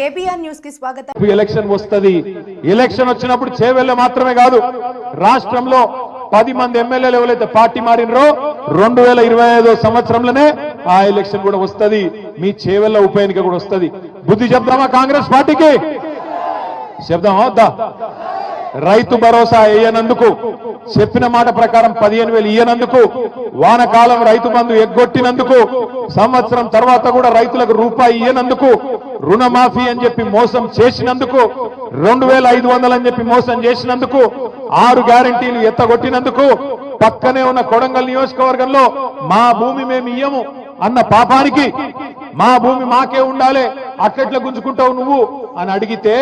KBR న్యూస్కి స్వాగతం. Election వస్తది. ఎలక్షన్ వచ్చినప్పుడు చేవెళ్ళ మాత్రమే కాదు రాష్ట్రంలో పది మంది ఎమ్మెల్యేలు ఎవరైతే పార్టీ మారినరో రెండు వేల ఇరవై ఐదో సంవత్సరంలోనే ఆ ఎలక్షన్ కూడా వస్తది. మీ చేవెళ్ళ ఉప ఎన్నిక కూడా వస్తది. బుద్ధి చెప్దామా కాంగ్రెస్ పార్టీకి? చెప్దామా వద్దా? రైతు భరోసా వేయనందుకు చెప్పిన మాట ప్రకారం పదిహేను వేలు ఇయ్యనందుకు వానకాలం రైతు బంధు ఎగ్గొట్టినందుకు సంవత్సరం తర్వాత కూడా రైతులకు రూపాయి ఇయ్యనందుకు రుణమాఫీ అని చెప్పి మోసం చేసినందుకు రెండు వేల ఐదు వందలు అని చెప్పి మోసం చేసినందుకు ఆరు గ్యారంటీలు ఎత్తగొట్టినందుకు పక్కనే ఉన్న కొడంగల్ నియోజకవర్గంలో మా భూమి మేము ఇయ్యము అన్న పాపానికి మా భూమి మాకే ఉండాలి అట్లెట్లా గుంజుకుంటావు నువ్వు అని అడిగితే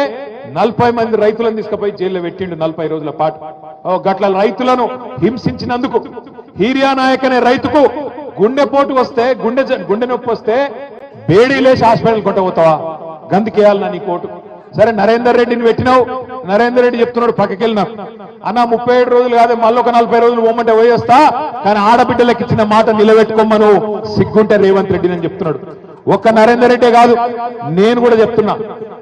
నలభై మంది రైతులను తీసుకుపోయి జైల్లో పెట్టిండు నలభై రోజుల పాటు. ఓ గట్ల రైతులను హింసించినందుకు. హీరియా నాయక్ అనే రైతుకు గుండెపోటు వస్తే గుండె జ- గుండె నొప్పి వస్తే బేడీ లేచి హాస్పిటల్ కొట్టబోతావా? పోతావా గందుకేయాలన్నా నీ కోటు. సరే నరేందర్ రెడ్డిని పెట్టినావు. నరేందర్ రెడ్డి చెప్తున్నాడు పక్కకి నాకు అన్న ముప్పై ఏడు రోజులు కాదు మళ్ళీ ఒక నలభై రోజులు పోమంటే పోయేస్తా. కానీ ఆడబిడ్డలకు ఇచ్చిన మాట నిలబెట్టుకోమను. సిగ్గుంటే రేవంత్ రెడ్డి అని చెప్తున్నాడు. ఒక్క నరేందర్ రెడ్డే కాదు నేను కూడా చెప్తున్నా.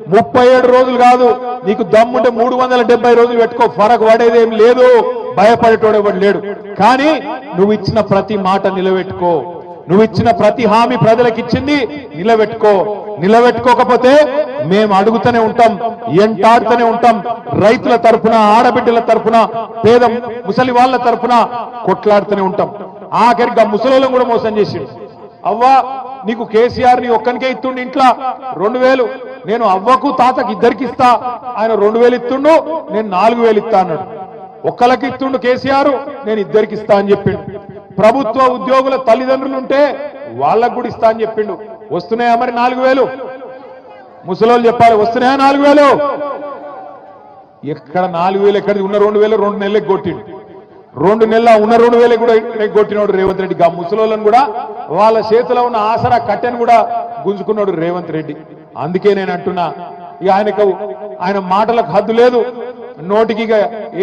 ముప్పై ఏడు రోజులు కాదు. నీకు దమ్ముంటే మూడు వందల డెబ్బై రోజులు పెట్టుకో. ఫరక్ పడేదేం లేదు. భయపడేటోడు ఎవడు లేడు. కానీ నువ్వు ఇచ్చిన ప్రతి మాట నిలబెట్టుకో. నువ్వు ఇచ్చిన ప్రతి హామీ ప్రజలకు ఇచ్చింది నిలబెట్టుకో. నిలబెట్టుకోకపోతే మేము అడుగుతూనే ఉంటాం ఎంటాడుతూనే ఉంటాం. రైతుల తరఫున ఆడబిడ్డల తరఫున పేద ముసలి వాళ్ళ తరఫున కొట్లాడుతూనే ఉంటాం. ఆఖరిగా ముసలి ముసలోళ్ళం కూడా మోసం చేసిండు. అవ్వా నీకు కేసీఆర్ని ఒక్కనికే ఇస్తుండు ఇంట్లో. రెండు వేలు. నేను అవ్వకు తాతకి ఇద్దరికి ఇస్తా. ఆయన రెండు వేలు ఇస్తుండు నేను నాలుగు వేలు ఇస్తా అన్నాడు. ఒక్కలకి ఇస్తుండు కేసీఆర్ నేను ఇద్దరికి ఇస్తా అని చెప్పిండు. ప్రభుత్వ ఉద్యోగుల తల్లిదండ్రులు ఉంటే వాళ్ళకు కూడా ఇస్తా అని చెప్పిండు. వస్తున్నాయా మరి నాలుగు వేలు? ముసలోళ్ళు చెప్పాలి వస్తున్నాయా నాలుగు వేలు? ఎక్కడ నాలుగు వేలు ఎక్కడ ఉన్న రెండు వేలు రెండు నెలలకు కొట్టిండు. రెండు నెలల ఉన్న రెండు వేలు కూడా కొట్టినోడు రేవంత్ రెడ్డి. ఆ ముసలోళ్ళని కూడా వాళ్ళ చేతిలో ఉన్న ఆసరా కట్టెను కూడా గుంజుకున్నాడు రేవంత్ రెడ్డి. అందుకే నేను అంటున్నా ఇక ఆయనకు ఆయన మాటలకు హద్దు లేదు. నోటికి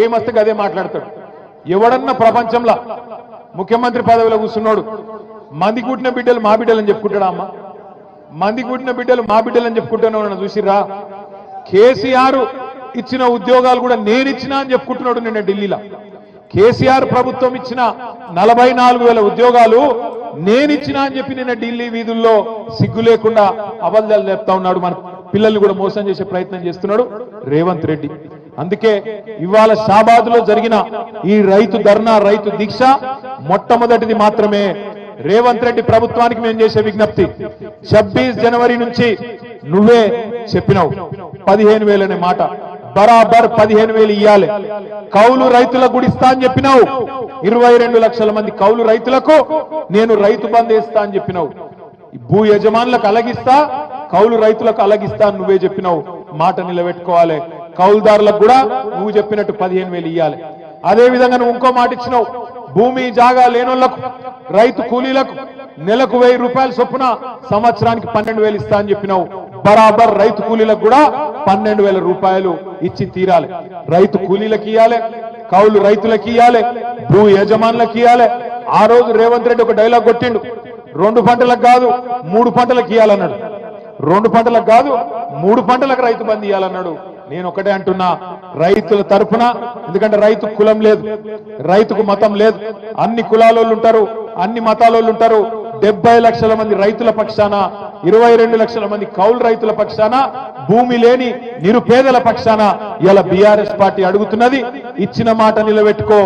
ఏమస్తే అదే మాట్లాడతాడు. ఎవడన్నా ప్రపంచంలో ముఖ్యమంత్రి పదవిలో కూర్చున్నాడు మంది కుట్టిన బిడ్డలు మా బిడ్డలు అని చెప్పుకుంటాడా అమ్మ? మంది కుట్టిన బిడ్డలు మా బిడ్డలు అని చెప్పుకుంటాను చూసిరా కేసీఆర్ ఇచ్చిన ఉద్యోగాలు కూడా నేను ఇచ్చినా అని చెప్పుకుంటున్నాడు నిన్న ఢిల్లీలో. కేసీఆర్ ప్రభుత్వం ఇచ్చిన నలభై నాలుగు వేల ఉద్యోగాలు నేనిచ్చిన అని చెప్పి నిన్న ఢిల్లీ వీధుల్లో సిగ్గు లేకుండా అబద్ధాలు చెప్తా ఉన్నాడు. మన పిల్లల్ని కూడా మోసం చేసే ప్రయత్నం చేస్తున్నాడు రేవంత్ రెడ్డి. అందుకే ఇవాళ షాబాద్లో జరిగిన ఈ రైతు ధర్నా రైతు దీక్ష మొట్టమొదటిది మాత్రమే. రేవంత్ రెడ్డి ప్రభుత్వానికి మేము చేసే విజ్ఞప్తి. ఛబ్బీస్ జనవరి నుంచి నువ్వే చెప్పినావు. పదిహేను వేలనే మాట. బరాబర్ పదిహేను వేలు ఇవ్వాలి కౌలు రైతులకు కూడా ఇస్తా అని చెప్పినావు. ఇరవై రెండు లక్షల మంది కౌలు రైతులకు నేను రైతు బంద్ వేస్తా అని చెప్పినావు. భూ యజమానులకు అలగిస్తా కౌలు రైతులకు అలగిస్తా అని నువ్వే చెప్పినావు. మాట నిలబెట్టుకోవాలి. కౌలుదారులకు కూడా నువ్వు చెప్పినట్టు పదిహేను వేలు ఇవ్వాలి అదే విధంగా నువ్వు ఇంకో మాట ఇచ్చినావు. భూమి జాగా లేనోళ్ళకు రైతు కూలీలకు నెలకు వెయ్యి రూపాయల చొప్పున సంవత్సరానికి పన్నెండు వేలు ఇస్తా అని చెప్పినావు. బరాబర్ రైతు కూలీలకు కూడా పన్నెండు వేల రూపాయలు ఇచ్చి తీరాలి. రైతు కూలీలకు ఇవ్వాలి కౌలు రైతులకు ఇవ్వాలి భూ యజమానులకు ఇవ్వాలి ఆ రోజు రేవంత్ రెడ్డి ఒక డైలాగ్ కొట్టిండు. రెండు పంటలకు కాదు మూడు పంటలకు ఇవ్వాలన్నాడు రెండు పంటలకు కాదు మూడు పంటలకు రైతు బంద్ ఇవ్వాలన్నాడు నేను ఒకటే అంటున్నా రైతుల తరఫున ఎందుకంటే రైతు కులం లేదు రైతుకు మతం లేదు. అన్ని కులాలోళ్ళు ఉంటారు అన్ని మతాలోళ్ళు ఉంటారు డెబ్బై లక్షల మంది రైతుల పక్షాన ఇరవై రెండు లక్షల మంది కౌలు రైతుల పక్షాన భూమి లేని నిరుపేదల పక్షాన ఇలా బీఆర్ఎస్ పార్టీ అడుగుతున్నది ఇచ్చిన మాట నిలబెట్టుకో